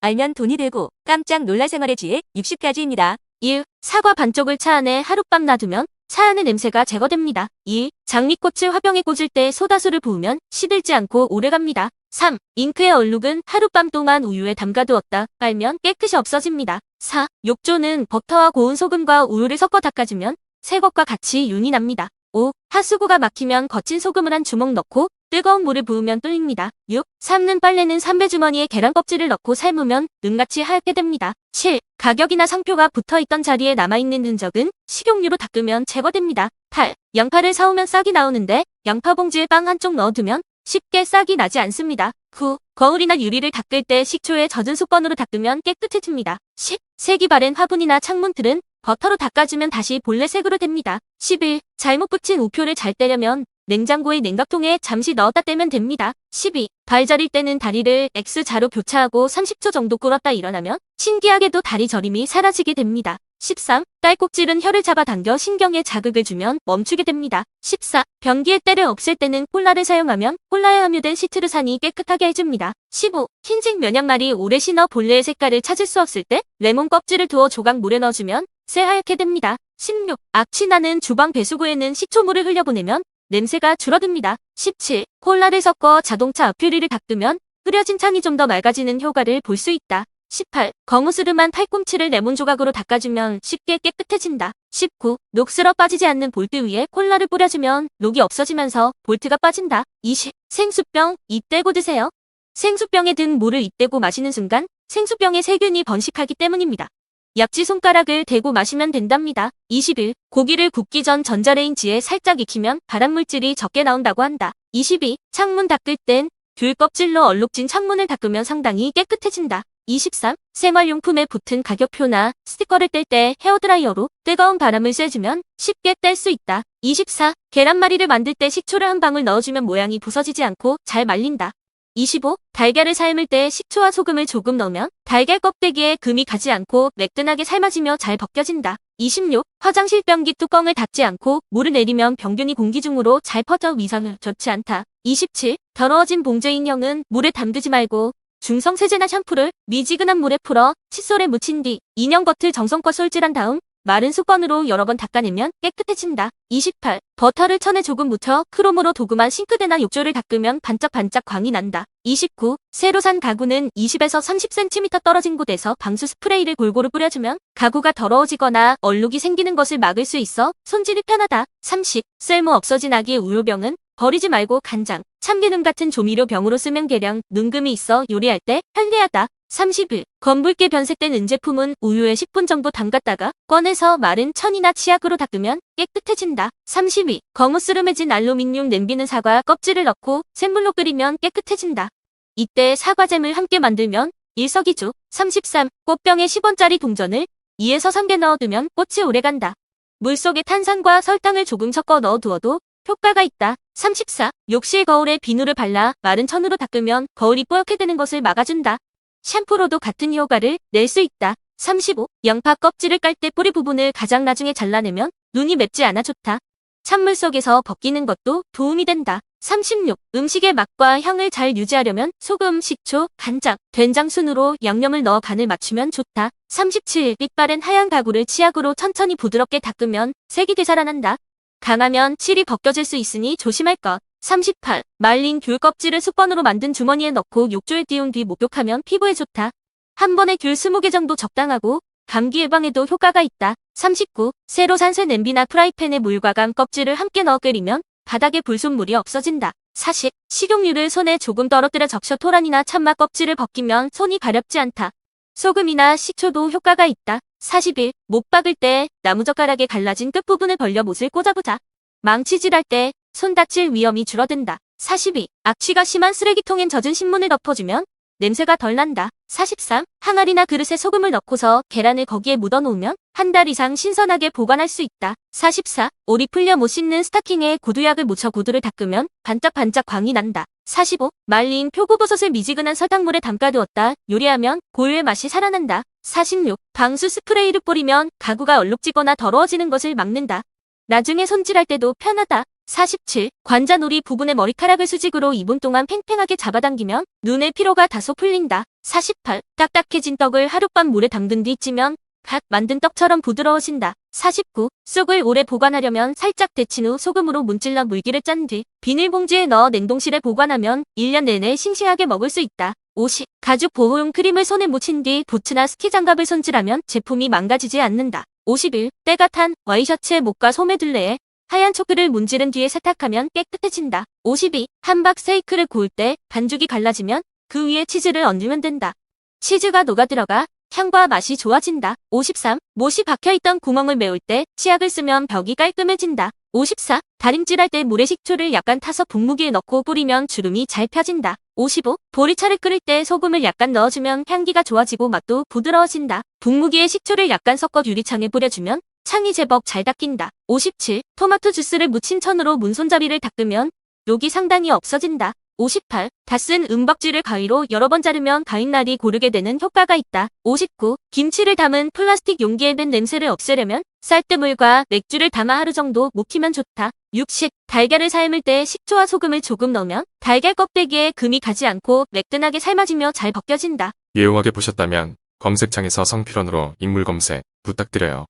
알면 돈이 되고 깜짝 놀랄 생활의 지혜 60가지입니다. 1. 사과 반쪽을 차 안에 하룻밤 놔두면 차 안의 냄새가 제거됩니다. 2. 장미꽃을 화병에 꽂을 때 소다수를 부으면 시들지 않고 오래갑니다. 3. 잉크의 얼룩은 하룻밤 동안 우유에 담가두었다 빨면 깨끗이 없어집니다. 4. 욕조는 버터와 고운 소금과 우유를 섞어 닦아주면 새 것과 같이 윤이 납니다. 5. 하수구가 막히면 거친 소금을 한 주먹 넣고 뜨거운 물을 부으면 뚫립니다. 6. 삶는 빨래는 삼배주머니에 계란 껍질을 넣고 삶으면 눈같이 하얗게 됩니다. 7. 가격이나 상표가 붙어있던 자리에 남아있는 흔적은 식용유로 닦으면 제거됩니다. 8. 양파를 사오면 싹이 나오는데 양파 봉지에 빵 한쪽 넣어두면 쉽게 싹이 나지 않습니다. 9. 거울이나 유리를 닦을 때 식초에 젖은 수건으로 닦으면 깨끗해집니다. 10. 색이 바랜 화분이나 창문틀은 버터로 닦아주면 다시 본래 색으로 됩니다. 11. 잘못 붙인 우표를 잘 떼려면 냉장고의 냉각통에 잠시 넣었다 떼면 됩니다. 12. 발 저릴 때는 다리를 X자로 교차하고 30초 정도 꿇었다 일어나면 신기하게도 다리 저림이 사라지게 됩니다. 13. 딸꾹질은 혀를 잡아당겨 신경에 자극을 주면 멈추게 됩니다. 14. 변기의 때를 없앨 때는 콜라를 사용하면 콜라에 함유된 시트르산이 깨끗하게 해줍니다. 15. 흰색 면양말이 오래 신어 본래의 색깔을 찾을 수 없을 때 레몬 껍질을 두어 조각 물에 넣어주면 새하얗게 됩니다. 16. 악취나는 주방 배수구에는 식초물을 흘려보내면 냄새가 줄어듭니다. 17. 콜라를 섞어 자동차 앞유리를 닦으면 흐려진 창이 좀 더 맑아지는 효과를 볼 수 있다. 18. 거무스름한 팔꿈치를 레몬 조각으로 닦아주면 쉽게 깨끗해진다. 19. 녹슬어 빠지지 않는 볼트 위에 콜라를 뿌려주면 녹이 없어지면서 볼트가 빠진다. 20. 생수병 입 대고 드세요. 생수병에 든 물을 입 대고 마시는 순간 생수병에 세균이 번식하기 때문입니다. 약지 손가락을 대고 마시면 된답니다. 21. 고기를 굽기 전 전자레인지에 살짝 익히면 발암물질이 적게 나온다고 한다. 22. 창문 닦을 땐 귤 껍질로 얼룩진 창문을 닦으면 상당히 깨끗해진다. 23. 생활용품에 붙은 가격표나 스티커를 뗄 때 헤어드라이어로 뜨거운 바람을 쐬주면 쉽게 뗄 수 있다. 24. 계란말이를 만들 때 식초를 한 방울 넣어주면 모양이 부서지지 않고 잘 말린다. 25. 달걀을 삶을 때 식초와 소금을 조금 넣으면 달걀 껍데기에 금이 가지 않고 매끈하게 삶아지며 잘 벗겨진다. 26. 화장실 변기 뚜껑을 닫지 않고 물을 내리면 병균이 공기 중으로 잘 퍼져 위상을 좋지 않다. 27. 더러워진 봉제 인형은 물에 담그지 말고 중성 세제나 샴푸를 미지근한 물에 풀어 칫솔에 묻힌 뒤 인형 겉을 정성껏 솔질한 다음 마른 수건으로 여러 번 닦아내면 깨끗해진다. 28. 버터를 천에 조금 묻혀 크롬으로 도금한 싱크대나 욕조를 닦으면 반짝반짝 광이 난다. 29. 새로 산 가구는 20에서 30cm 떨어진 곳에서 방수 스프레이를 골고루 뿌려주면 가구가 더러워지거나 얼룩이 생기는 것을 막을 수 있어 손질이 편하다. 30. 쓸모 없어진 아기 우유병은 버리지 말고 간장, 참기름 같은 조미료 병으로 쓰면 계량 눈금이 있어 요리할 때 편리하다. 31. 검붉게 변색된 은제품은 우유에 10분 정도 담갔다가 꺼내서 마른 천이나 치약으로 닦으면 깨끗해진다. 32. 거무스름해진 알루미늄 냄비는 사과 껍질을 넣고 샘물로 끓이면 깨끗해진다. 이때 사과잼을 함께 만들면 일석이조. 33. 꽃병에 10원짜리 동전을 2에서 3개 넣어두면 꽃이 오래간다. 물속에 탄산과 설탕을 조금 섞어 넣어두어도 효과가 있다. 34. 욕실 거울에 비누를 발라 마른 천으로 닦으면 거울이 뽀얗게 되는 것을 막아준다. 샴푸로도 같은 효과를 낼 수 있다. 35. 양파 껍질을 깔 때 뿌리 부분을 가장 나중에 잘라내면 눈이 맵지 않아 좋다. 찬물 속에서 벗기는 것도 도움이 된다. 36. 음식의 맛과 향을 잘 유지하려면 소금, 식초, 간장, 된장 순으로 양념을 넣어 간을 맞추면 좋다. 37. 빛바랜 하얀 가구를 치약으로 천천히 부드럽게 닦으면 색이 되살아난다. 강하면 칠이 벗겨질 수 있으니 조심할 것. 38. 말린 귤 껍질을 숯번으로 만든 주머니에 넣고 욕조에 띄운 뒤 목욕하면 피부에 좋다. 한 번에 귤 20개 정도 적당하고 감기 예방에도 효과가 있다. 39. 새로 산새 냄비나 프라이팬에 물과 감 껍질을 함께 넣어 끓이면 바닥에 불순물이 없어진다. 40. 식용유를 손에 조금 떨어뜨려 적셔 토란이나 참맛 껍질을 벗기면 손이 가렵지 않다. 소금이나 식초도 효과가 있다. 41. 못 박을 때 나무젓가락에 갈라진 끝부분을 벌려 못을 꽂아보자. 망치질할 때 손 다칠 위험이 줄어든다. 42. 악취가 심한 쓰레기통엔 젖은 신문을 덮어주면 냄새가 덜 난다. 43. 항아리나 그릇에 소금을 넣고서 계란을 거기에 묻어놓으면 한 달 이상 신선하게 보관할 수 있다. 44. 오리 풀려 못 씻는 스타킹에 구두약을 묻혀 구두를 닦으면 반짝반짝 광이 난다. 45. 말린 표고버섯을 미지근한 설탕물에 담가두었다 요리하면 고유의 맛이 살아난다. 46. 방수 스프레이를 뿌리면 가구가 얼룩지거나 더러워지는 것을 막는다. 나중에 손질할 때도 편하다. 47. 관자놀이 부분의 머리카락을 수직으로 2분 동안 팽팽하게 잡아당기면 눈의 피로가 다소 풀린다. 48. 딱딱해진 떡을 하룻밤 물에 담근 뒤 찌면 갓 만든 떡처럼 부드러워진다. 49. 쑥을 오래 보관하려면 살짝 데친 후 소금으로 문질러 물기를 짠 뒤 비닐봉지에 넣어 냉동실에 보관하면 1년 내내 싱싱하게 먹을 수 있다. 50. 가죽 보호용 크림을 손에 묻힌 뒤 보트나 스키 장갑을 손질하면 제품이 망가지지 않는다. 51. 때가 탄 와이셔츠의 목과 소매둘레에 하얀 초크를 문지른 뒤에 세탁하면 깨끗해진다. 52. 함박 스테이크를 구울 때 반죽이 갈라지면 그 위에 치즈를 얹으면 된다. 치즈가 녹아들어가 향과 맛이 좋아진다. 53. 못이 박혀있던 구멍을 메울 때 치약을 쓰면 벽이 깔끔해진다. 54. 다림질할 때 물에 식초를 약간 타서 분무기에 넣고 뿌리면 주름이 잘 펴진다. 55. 보리차를 끓일 때 소금을 약간 넣어주면 향기가 좋아지고 맛도 부드러워진다. 분무기에 식초를 약간 섞어 유리창에 뿌려주면 창이 제법 잘 닦인다. 57. 토마토 주스를 묻힌 천으로 문손잡이를 닦으면 욕이 상당히 없어진다. 58. 다 쓴 은박지를 가위로 여러 번 자르면 가위날이 고르게 되는 효과가 있다. 59. 김치를 담은 플라스틱 용기에 밴 냄새를 없애려면 쌀뜨물과 맥주를 담아 하루 정도 묵히면 좋다. 60. 달걀을 삶을 때 식초와 소금을 조금 넣으면 달걀 껍데기에 금이 가지 않고 매끈하게 삶아지며 잘 벗겨진다. 유용하게 보셨다면 검색창에서 성필원으로 인물 검색 부탁드려요.